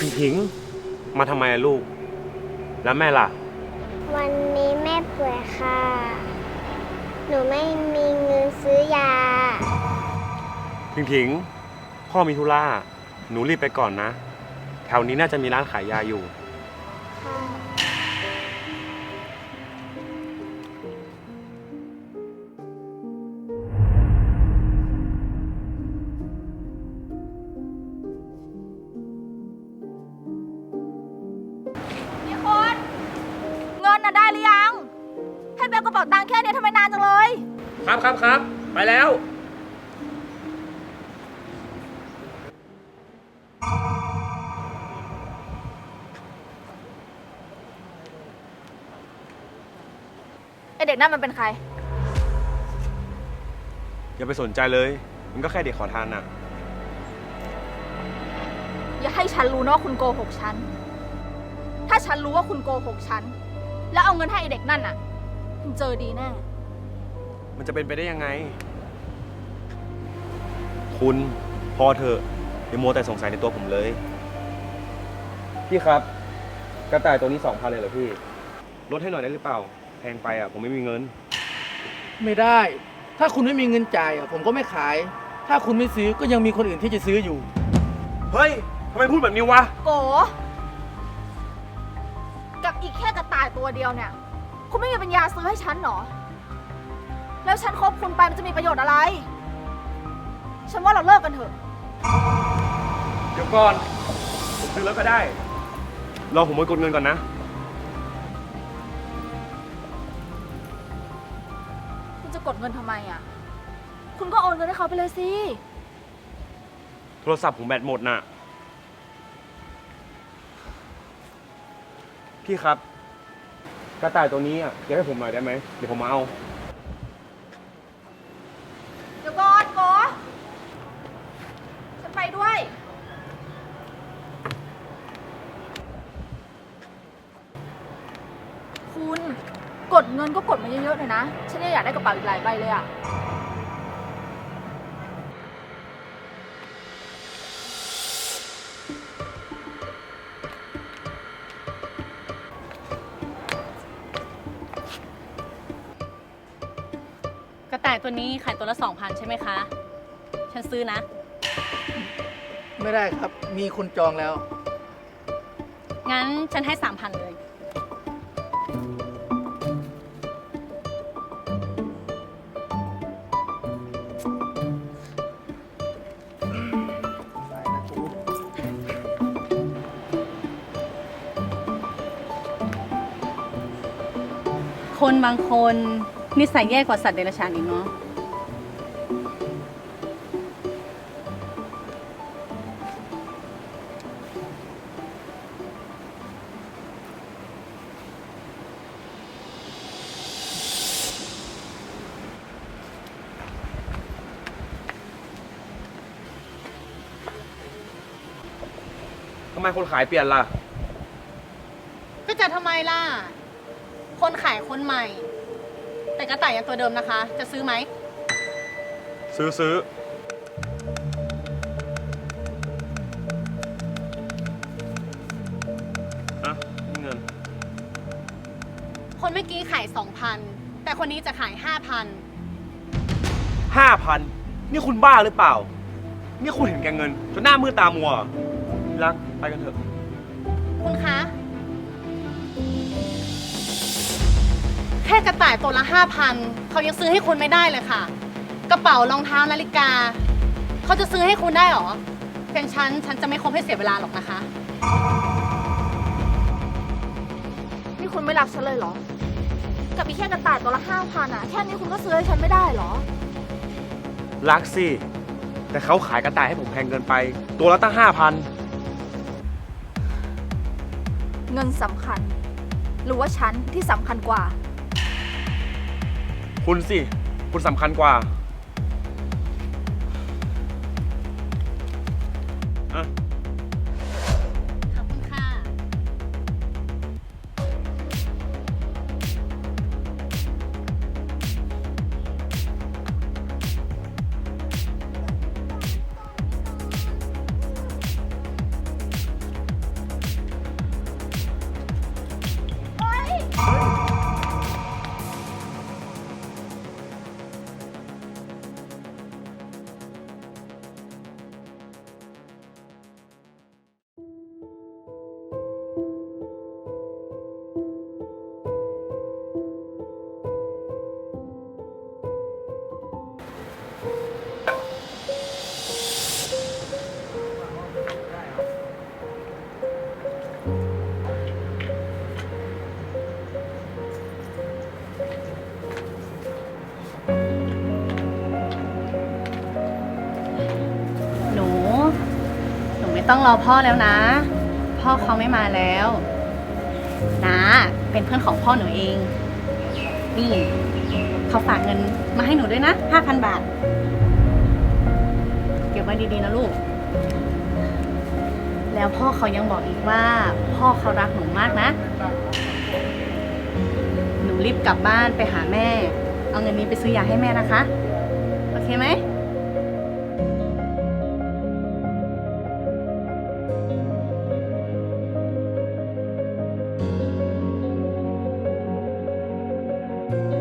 พิงพิง มาทำไมอะลูก แล้วแม่ล่ะ วันนี้แม่ป่วยค่ะ หนูไม่มีเงินซื้อยาพิงพิง พ่อมีธุระหนูรีบไปก่อนนะ แถวนี้น่าจะมีร้านขายยาอยู่ ค่ะ เงินน่ะได้หรือยัง ให้เบลกระเป๋าตังค์แค่เนี้ยทำไมนานจังเลย ครับครับครับ ไปแล้ว ไอเด็กนั่นมันเป็นใคร อย่าไปสนใจเลย มันก็แค่เด็กขอทานน่ะ อย่าให้ฉันรู้นะว่าคุณโกหกฉัน ถ้าฉันรู้ว่าคุณโกหกฉัน แล้วเอาเงินให้ไอเด็กนั่นน่ะคุณเจอดีแน่ มันจะเป็นไปได้ยังไง คุณพอเถอะอย่ามัวแต่สงสัยในตัวผมเลย พี่ครับ กระต่ายตัวนี้สองพันเลยเหรอพี่ ลดให้หน่อยได้หรือเปล่า แพงไปอะ ผมไม่มีเงิน ไม่ได้ ถ้าคุณไม่มีเงินจ่ายอะผมก็ไม่ขาย ถ้าคุณไม่ซื้อก็ยังมีคนอื่นที่จะซื้ออยู่ เฮ้ยทำไมพูดแบบนี้วะ โกกับ อีกแค่กระต่ายตัวเดียวเนี่ย คุณไม่มีปัญญาซื้อให้ฉันเหรอ แล้วฉันคบคุณไปมันจะมีประโยชน์อะไร ฉันว่าเราเลิกกันเถอะ เดี๋ยวก่อน ผมซื้อแล้วก็ได้ รอผมไปกดเงินก่อนนะ คุณจะกดเงินทำไมอะ คุณก็โอนเงินให้เขาไปเลยสิ โทรศัพท์ผมแบตหมดน่ะ พี่ครับ กระต่ายตัวนี้อะเก็บให้ผมหน่อยได้ไหมเดี๋ยวผมมาเอา เดี๋ยวก่อนโกฉันไปด้วย คุณ กดเงินก็กดมาเยอะๆหน่อยนะ ฉันยังอยากได้กระเป๋าอีกหลายใบเลยอะ ต่ายตัวนี้ขายตัวละ 2,000 ใช่ไหมคะ ฉันซื้อนะ ไม่ได้ครับ มีคนจองแล้ว งั้นฉันให้ 3,000 เลย คนบางคน นิสัยแย่กว่าสัตว์เดรัจฉานอีกเนาะทำไมคนขายเปลี่ยนล่ะ ก็จะทำไมล่ะ คนขายคนใหม่ แต่กระต่ายยังตัวเดิมนะคะ จะซื้อไหม ซื้อซื้อ อะนี่เงิน คนเมื่อกี้ขาย 2,000 แต่คนนี้จะขาย 5,000 ห้าพันนี่คุณบ้าหรือเปล่า นี่คุณเห็นแก่เงิน จนหน้ามืดตามัวที่รัก ไปกันเถอะ คุณคะแค่กระต่ายตัวละ5,000เขายังซื้อให้คุณไม่ได้เลยค่ะ กระเป๋ารองเท้านาฬิกา เขาจะซื้อให้คุณได้หรอเป็นฉันฉันจะไม่คบให้เสียเวลาหรอกนะคะ นี่คุณไม่รักฉันเลยเหรอ กับอีกแค่กระต่ายตัวละห้าพันอะแค่นี้คุณก็ซื้อให้ฉันไม่ได้เหรอ รักสิ แต่เขาขายกระต่ายให้ผมแพงเกินไป ตัวละตั้งห้าพันเงินสำคัญ หรือว่าฉันที่สำคัญกว่า คุณสิ คุณสำคัญกว่า ต้องรอพ่อแล้วนะ พ่อเขาไม่มาแล้วนะเป็นเพื่อนของพ่อหนูเอง นี่เขาฝากเงินมาให้หนูด้วยนะห้าพันบาท เก็บไว้ดีๆนะลูก แล้วพ่อเขายังบอกอีกว่า พ่อเขารักหนูมากนะ หนูรีบกลับบ้านไปหาแม่ เอาเงินนี้ไปซื้อยาให้แม่นะคะ โอเคไหม แ